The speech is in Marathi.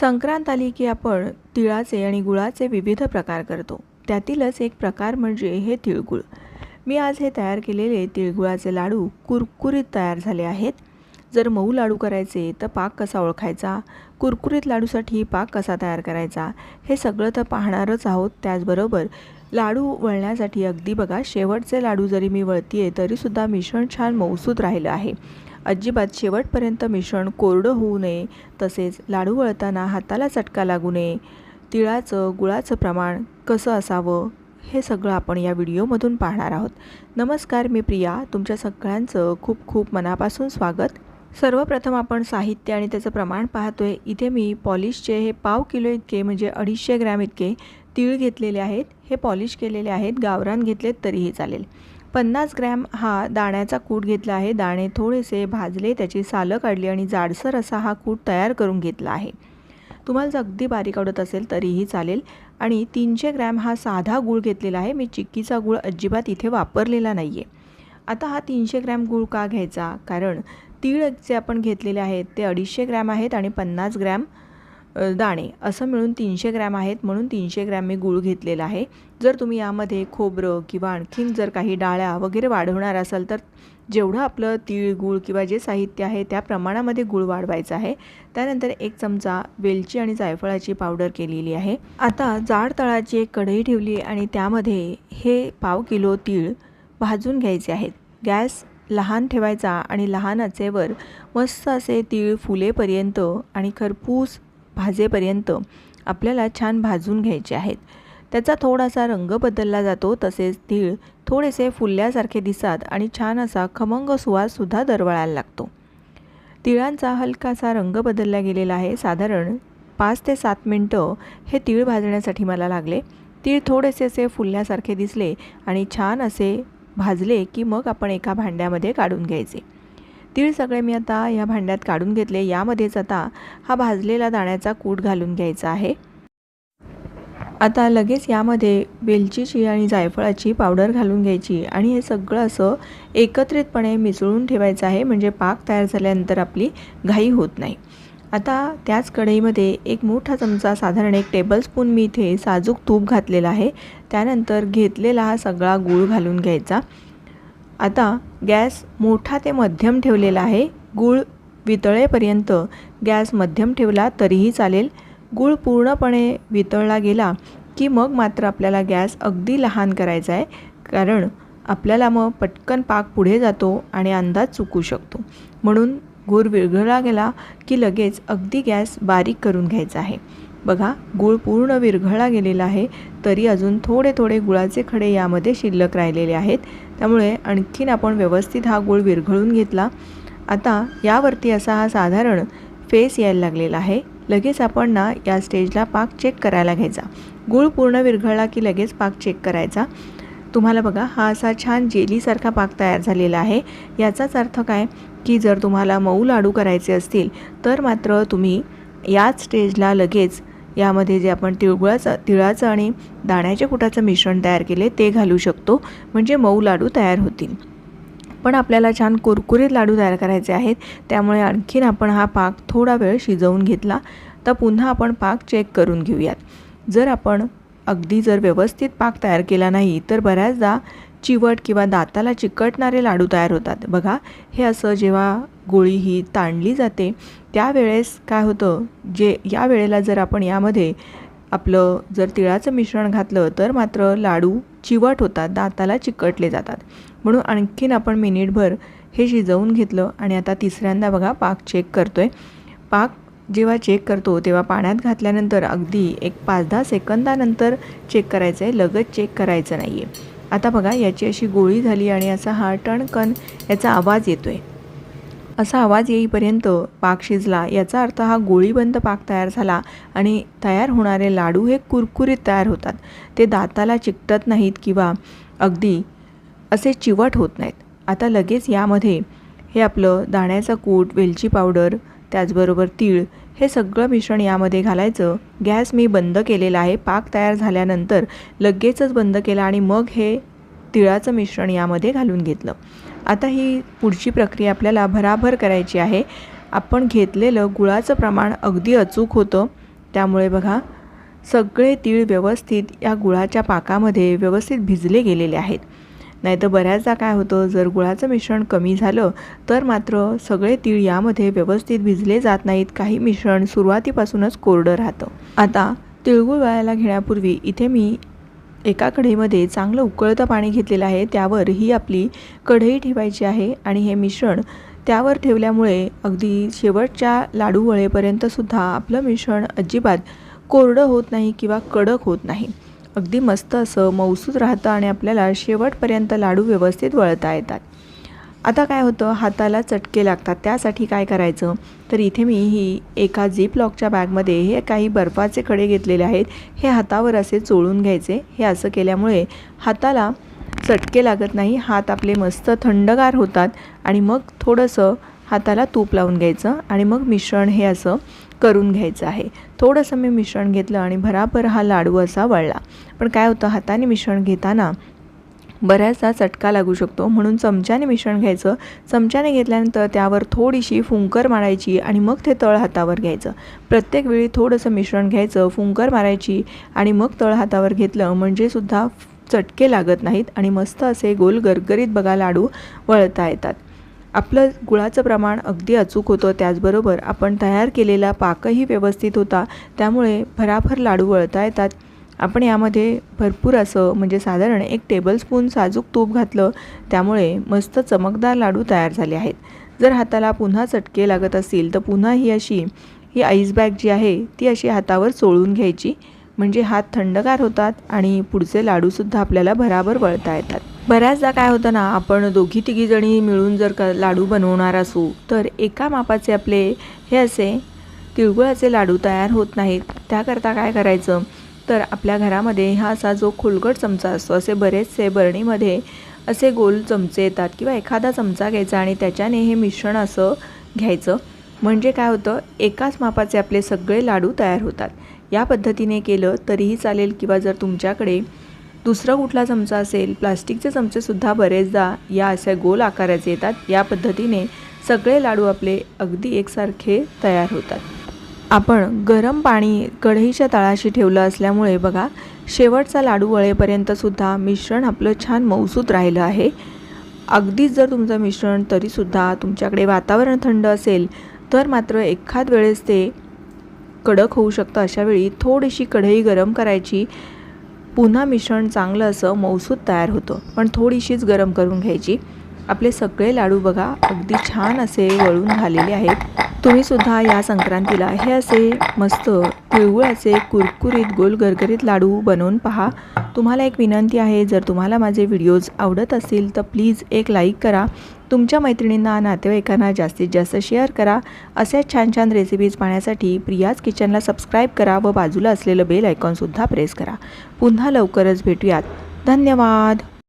संक्रांत आली की आपण तिळाचे आणि गुळाचे विविध प्रकार करतो. त्यातीलच एक प्रकार म्हणजे हे तिळगुळ. मी आज हे तयार केलेले तिळगुळाचे लाडू कुरकुरीत तयार झाले आहेत. जर मऊ लाडू करायचे तर पाक कसा ओळखायचा? कुरकुरीत लाडूसाठी पाक कसा तयार करायचा? हे सगळं तर पाहणारच आहोत. त्याचबरोबर लाडू वळण्यासाठी अगदी बघा शेवटचे लाडू जरी मी वळतीये आहे तरीसुद्धा मिश्रण छान मऊसूत राहिलं आहे. अजिबात शेवटपर्यंत मिश्रण कोरडं होऊ नये तसेच लाडू वळताना हाताला चटका लागू नये. तिळाचं गुळाचं प्रमाण कसं असावं हे सगळं आपण या व्हिडिओमधून पाहणार आहोत. नमस्कार मी प्रिया. तुमच्या सगळ्यांचं खूप खूप मनापासून स्वागत. सर्वप्रथम आपण साहित्य आणि त्याचं प्रमाण पाहतोय. इथे मी पॉलिशचे हे पाव किलो इतके म्हणजे अडीचशे ग्रॅम इतके तीळ घेतलेले आहेत. हे पॉलिश केलेले आहेत गावरान घेतलेत तरीही चालेल. पन्नास ग्रॅम हा दाण्याचा कूट घेतला आहे. दाणे थोडेसे भाजले त्याची सालं काढली आणि जाडसर असा हा कूट तयार करून घेतला आहे. तुम्हाला जर अगदी बारीक आवडत असेल तरीही चालेल. आणि तीनशे ग्रॅम हा साधा गूळ घेतलेला आहे. मी चिक्कीचा गूळ अजिबात इथे वापरलेला नाही आहे आता हा तीनशे ग्रॅम गूळ का घ्यायचा? कारण तीळ जे आपण घेतलेले आहेत ते अडीचशे ग्रॅम आहेत आणि पन्नास ग्रॅम दाणे असं मिळून तीनशे ग्रॅम आहेत. म्हणून तीनशे ग्रॅम मी गूळ घेतलेला आहे. जर तुम्ही यामध्ये खोबरं किंवा आणखीन जर काही डाळ्या वगैरे वाढवणार असाल तर जेवढं आपलं तीळ गूळ किंवा जे साहित्य आहे त्या प्रमाणामध्ये गूळ वाढवायचं आहे. त्यानंतर एक चमचा वेलची आणि जायफळाची पावडर केलेली आहे. आता जाड तळाची एक कढई ठेवली आणि त्यामध्ये हे पाव किलो तीळ भाजून घ्यायचे आहेत. गॅस लहान ठेवायचा आणि लहान आचेवर मस्त असे तीळ फुलेपर्यंत आणि खरपूस भाजेपर्यंत आपल्याला छान भाजून घ्यायचे आहेत. त्याचा थोडासा रंग बदलला जातो तसेच तीळ थोडेसे फुलल्यासारखे दिसतात आणि छान असा खमंग सुवाससुद्धा दरवळायला लागतो. तिळांचा हलकासा रंग बदलला गेलेला आहे. साधारण पाच ते सात मिनटं हे तीळ भाजण्यासाठी मला लागले. तीळ थोडेसे असे फुलल्यासारखे दिसले आणि छान असे भाजले की मग आपण एका भांड्यामध्ये काढून घ्यायचे. तीळ सगळे मी आता या भांड्यात काढून घेतले. यामध्येच आता हा भाजलेला दाण्याचा कूट घालून घ्यायचा आहे. आता लगेच यामध्ये वेलचीची आणि जायफळाची पावडर घालून घ्यायची आणि हे सगळं असं एकत्रितपणे मिसळून ठेवायचं आहे. म्हणजे पाक तयार झाल्यानंतर आपली घाई होत नाही. आता त्याच कढईमध्ये एक मोठा चमचा साधारण एक टेबलस्पून मी इथे साजूक तूप घातलेला आहे. त्यानंतर घेतलेला हा सगळा गूळ घालून घ्यायचा. आता गॅस मोठा ते मध्यम ठेवलेला आहे. गूळ वितळेपर्यंत गॅस मध्यम ठेवला तरीही चालेल. गूळ पूर्णपणे वितळला गेला की मग मात्र आपल्याला गॅस अगदी लहान करायचा आहे. कारण आपल्याला मग पटकन पाक पुढे जातो आणि अंदाज चुकू शकतो. म्हणून गूळ विरघळला गेला की लगेच अगदी गॅस बारीक करून घ्यायचा आहे. बघा गूळ पूर्ण विरघळला गेलेला आहे तरी अजून थोडे थोडे गुळाचे खडे यामध्ये शिल्लक राहिलेले आहेत. त्यामुळे आणखीन आपण व्यवस्थित हा गूळ विरघळून घेतला. आता यावरती असा हा साधारण फेस यायला लागलेला आहे. लगेच आपण ना या स्टेजला पाक चेक करायला घ्यायचा. गूळ पूर्ण विरघळला की लगेच पाक चेक करायचा. तुम्हाला बघा हा असा छान जेलीसारखा पाक तयार झालेला आहे. याचाच अर्थ काय? की जर तुम्हाला मऊ लाडू करायचे असतील तर मात्र तुम्ही याच स्टेजला लगेच यामध्ये जे आपण तिळगुळाचं तिळाचं आणि दाण्याच्या कुटाचं मिश्रण तयार केले ते घालू शकतो. म्हणजे मऊ लाडू तयार होतील. पण आपल्याला छान कुरकुरीत लाडू तयार करायचे आहेत. त्यामुळे आणखीन आपण हा पाक थोडा वेळ शिजवून घेतला. तर पुन्हा आपण पाक चेक करून घेऊयात. जर आपण अगदी जर व्यवस्थित पाक तयार केला नाही तर बऱ्याचदा चिवट किंवा दाताला चिकटणारे लाडू तयार होतात. बघा हे असं जेव्हा गोळी ही ताणली जाते त्यावेळेस काय होतं? जे या वेळेला जर आपण यामध्ये आपलं जर तिळाचं मिश्रण घातलं तर मात्र लाडू चिवट होतात दाताला चिकटले जातात. म्हणून आणखीन आपण मिनिटभर हे शिजवून घेतलं आणि आता तिसऱ्यांदा बघा पाक चेक करतो आहे पाक जेव्हा चेक करतो तेव्हा पाण्यात घातल्यानंतर अगदी एक पाच दहा सेकंदानंतर चेक करायचं आहे लगत चेक करायचं नाही आहे आता बघा याची अशी गोळी झाली आणि असा हा टणकन याचा आवाज येतो आहे असा आवाज येईपर्यंत पाक शिजला. याचा अर्थ हा गोळीबंद पाक तयार झाला आणि तयार होणारे लाडू हे कुरकुरीत तयार होतात. ते दाताला चिकटत नाहीत किंवा अगदी असे चिवट होत नाहीत. आता लगेच यामध्ये हे आपलं दाण्याचं कूट वेलची पावडर त्याचबरोबर तीळ हे सगळं मिश्रण यामध्ये घालायचं. गॅस मी बंद केलेला आहे. पाक तयार झाल्यानंतर लगेचच बंद केला आणि मग हे तिळाचं मिश्रण यामध्ये घालून घेतलं. आता ही पुढची प्रक्रिया आपल्याला भराभर करायची आहे. आपण घेतलेलं गुळाचं प्रमाण अगदी अचूक होतं. त्यामुळे बघा सगळे तीळ व्यवस्थित या गुळाच्या पाकामध्ये व्यवस्थित भिजले गेलेले आहेत. नाहीतर बऱ्याचदा काय होतं जर गुळाचं मिश्रण कमी झालं तर मात्र सगळे तीळ यामध्ये व्यवस्थित भिजले जात नाहीत. काही मिश्रण सुरुवातीपासूनच कोरडं राहतं. आता तिळगुळ वळायला घेण्यापूर्वी इथे मी एका कढईमध्ये चांगलं उकळतं पाणी घेतलेलं आहे. त्यावर ही आपली कढई ठेवायची आहे आणि हे मिश्रण त्यावर ठेवल्यामुळे अगदी शेवटच्या लाडू वळेपर्यंतसुद्धा आपलं मिश्रण अजिबात कोरडं होत नाही किंवा कडक होत नाही. अगदी मस्त असं मौसूद राहतं आणि आपल्याला शेवटपर्यंत लाडू व्यवस्थित वळता येतात. आता काय होतं? हाताला चटके लागतात. त्यासाठी काय करायचं? तर इथे मी ही एका झिप लॉकच्या बॅगमध्ये हे काही बर्फाचे खडे घेतलेले आहेत. हे हातावर असे चोळून घ्यायचे. हे असं केल्यामुळे हाताला चटके लागत नाही. हात आपले मस्त थंडगार होतात आणि मग थोडंसं हाताला तूप लावून घ्यायचं आणि मग मिश्रण हे असं करून घ्यायचं आहे. थोडंसं मी मिश्रण घेतलं आणि भराभर हा लाडू असा वळला. पण काय होतं हाताने मिश्रण घेताना बऱ्याचदा चटका लागू शकतो. म्हणून चमच्याने मिश्रण घ्यायचं. चमच्याने घेतल्यानंतर त्यावर थोडीशी फुंकर मारायची आणि मग ते तळ हातावर घ्यायचं. प्रत्येक वेळी थोडंसं मिश्रण घ्यायचं फुंकर मारायची आणि मग तळ हातावर घेतलं म्हणजे सुद्धा चटके लागत नाहीत आणि मस्त असे गोल गरगरीत बघा लाडू वळता येतात. आपलं गुळाचं प्रमाण अगदी अचूक होतं. त्याचबरोबर आपण तयार केलेला पाकही व्यवस्थित होता. त्यामुळे भराभर लाडू वळता येतात. आपण यामध्ये भरपूर असं म्हणजे साधारण एक टेबलस्पून साजूक तूप घातलं. त्यामुळे मस्त चमकदार लाडू तयार झाले आहेत. जर हाताला पुन्हा चटके लागत असतील तर पुन्हा ही अशी ही आईस बॅग जी आहे ती अशी हातावर चोळून घ्यायची. म्हणजे हात थंडगार होतात आणि पुढचे लाडूसुद्धा आपल्याला भराभर वळता येतात. बऱ्याचदा काय होतं ना आपण दोघी तिघी जणी मिळून जर का लाडू बनवणार असू तर एका मापाचे आपले हे असे तिळगुळाचे लाडू तयार होत नाहीत. त्याकरता काय करायचं? तर आपल्या घरामध्ये हा असा जो खोलगट चमचा असतो असे बरेचसे बरणीमध्ये असे गोल चमचे येतात किंवा एखादा चमचा घ्यायचा आणि त्याच्याने हे मिश्रण असं घ्यायचं. म्हणजे काय होतं? एकाच मापाचे आपले सगळे लाडू तयार होतात. या पद्धतीने केलं तरीही चालेल किंवा जर तुमच्याकडे दुसरा कुठला चमचा असेल प्लास्टिकचे चमचेसुद्धा बरेचदा या अशा गोल आकाराचे येतात. या पद्धतीने सगळे लाडू आपले अगदी एकसारखे तयार होतात. आपण गरम पाणी कढईच्या तळाशी ठेवलं असल्यामुळे बघा शेवटचा लाडू वळेपर्यंतसुद्धा मिश्रण आपलं छान मौसूत राहिलं आहे. अगदीच जर तुमचं मिश्रण तरीसुद्धा तुमच्याकडे वातावरण थंड असेल तर मात्र एखाद वेळेस ते कडक होऊ शकतं. अशावेळी थोडीशी कढई गरम करायची पुन्हा मिश्रण चांगलं असं मौसूद तयार होतं. पण थोडीशीच गरम करून घ्यायची. आपले सगळे लाडू बघा अगदी छान असे वळून झालेले आहेत. तुम्हीसुद्धा या संक्रांतीला हे असे मस्त तिळगुळाचे कुरकुरीत गोल गरगरीत लाडू बनवून पहा. तुम्हाला एक विनंती आहे जर तुम्हाला माझे व्हिडिओज आवडत असतील तर प्लीज एक लाईक करा. तुमच्या मैत्रिणींना नातेवाईकांना जास्तीत जास्त शेअर करा. असेच छान छान रेसिपीज पाहण्यासाठी प्रियाज किचनला सबस्क्राईब करा व बाजूला असलेलं बेल आयकॉनसुद्धा प्रेस करा. पुन्हा लवकरच भेटूयात. धन्यवाद!